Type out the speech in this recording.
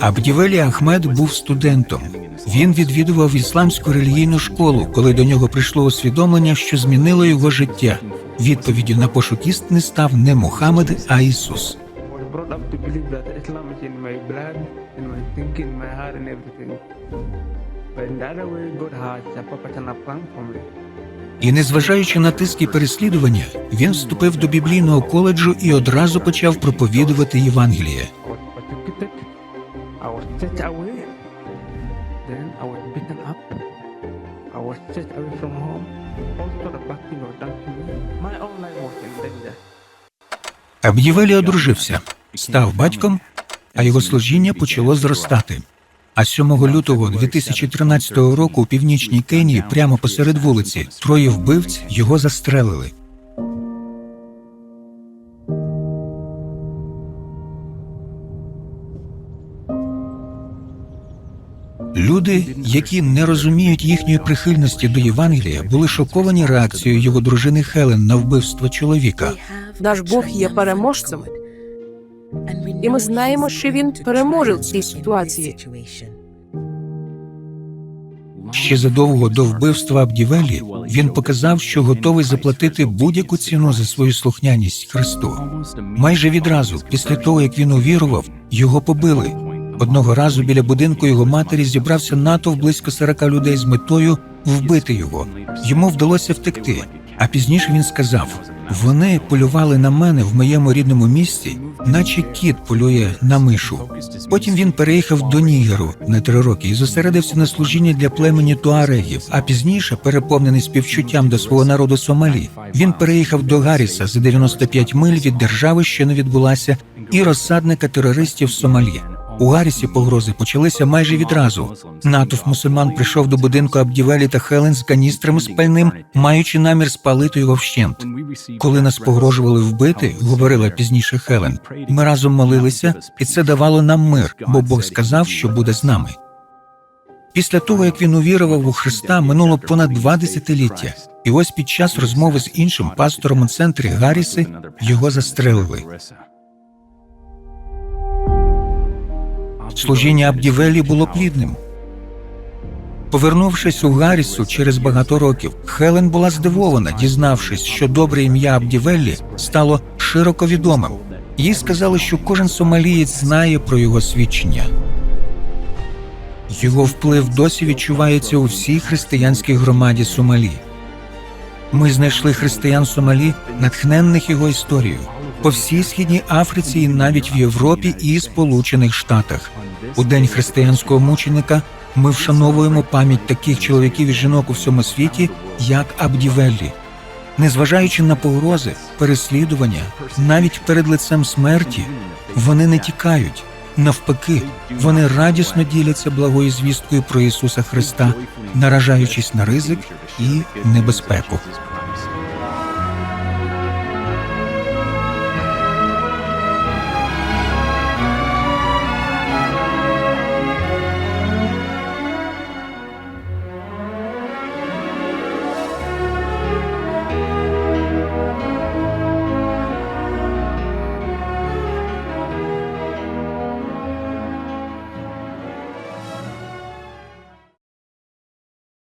Абдівелі Ахмед був студентом. Він відвідував ісламську релігійну школу, коли до нього прийшло усвідомлення, що змінило його життя. Відповіддю на пошук істини став не Мухаммед, а Ісус. But. І незважаючи на тиски переслідування, він вступив до біблійного коледжу і одразу почав проповідувати Євангеліє. Абдівелі одружився, став батьком, а його служіння почало зростати. А 7 лютого 2013 року у північній Кенії, прямо посеред вулиці, троє вбивць його застрелили. Люди, які не розуміють їхньої прихильності до Євангелія, були шоковані реакцією його дружини Хелен на вбивство чоловіка. Наш Бог є переможцем, і ми знаємо, що він переможе в цій ситуації. Ще задовго до вбивства Абдівелі він показав, що готовий заплатити будь-яку ціну за свою слухняність Христу. Майже відразу, після того як він увірував, його побили. Одного разу біля будинку його матері зібрався натовп близько 40 людей з метою вбити його. Йому вдалося втекти. А пізніше він сказав: вони полювали на мене в моєму рідному місті, наче кіт полює на мишу. Потім він переїхав до Нігеру на три роки і зосередився на служінні для племені туарегів. А пізніше, переповнений співчуттям до свого народу Сомалі, він переїхав до Гарріса за 95 миль від держави, що не відбулася, і розсадника терористів Сомалі. У Гаррісі погрози почалися майже відразу. Натовп мусульман прийшов до будинку Абдівелі та Хелен з каністрами з пальним, маючи намір спалити його вщент. Коли нас погрожували вбити, говорила пізніше Хелен. Ми разом молилися, і це давало нам мир, бо Бог сказав, що буде з нами. Після того, як він увірував у Христа, минуло понад два десятиліття, і ось під час розмови з іншим пастором у центрі Гарріси його застрелили. Служіння Абдівелі було плідним. Повернувшись у Гаррісу через багато років, Хелен була здивована, дізнавшись, що добре ім'я Абдівеллі стало широко відомим. Їй сказали, що кожен сомалієць знає про його свідчення. Його вплив досі відчувається у всій християнській громаді Сомалі. Ми знайшли християн Сомалі, натхненних його історією, по всій східній Африці і навіть в Європі і Сполучених Штатах. У день християнського мученика ми вшановуємо пам'ять таких чоловіків і жінок у всьому світі, як Абдівеллі. Незважаючи на погрози, переслідування, навіть перед лицем смерті, вони не тікають. Навпаки, вони радісно діляться благою звісткою про Ісуса Христа, наражаючись на ризик і небезпеку.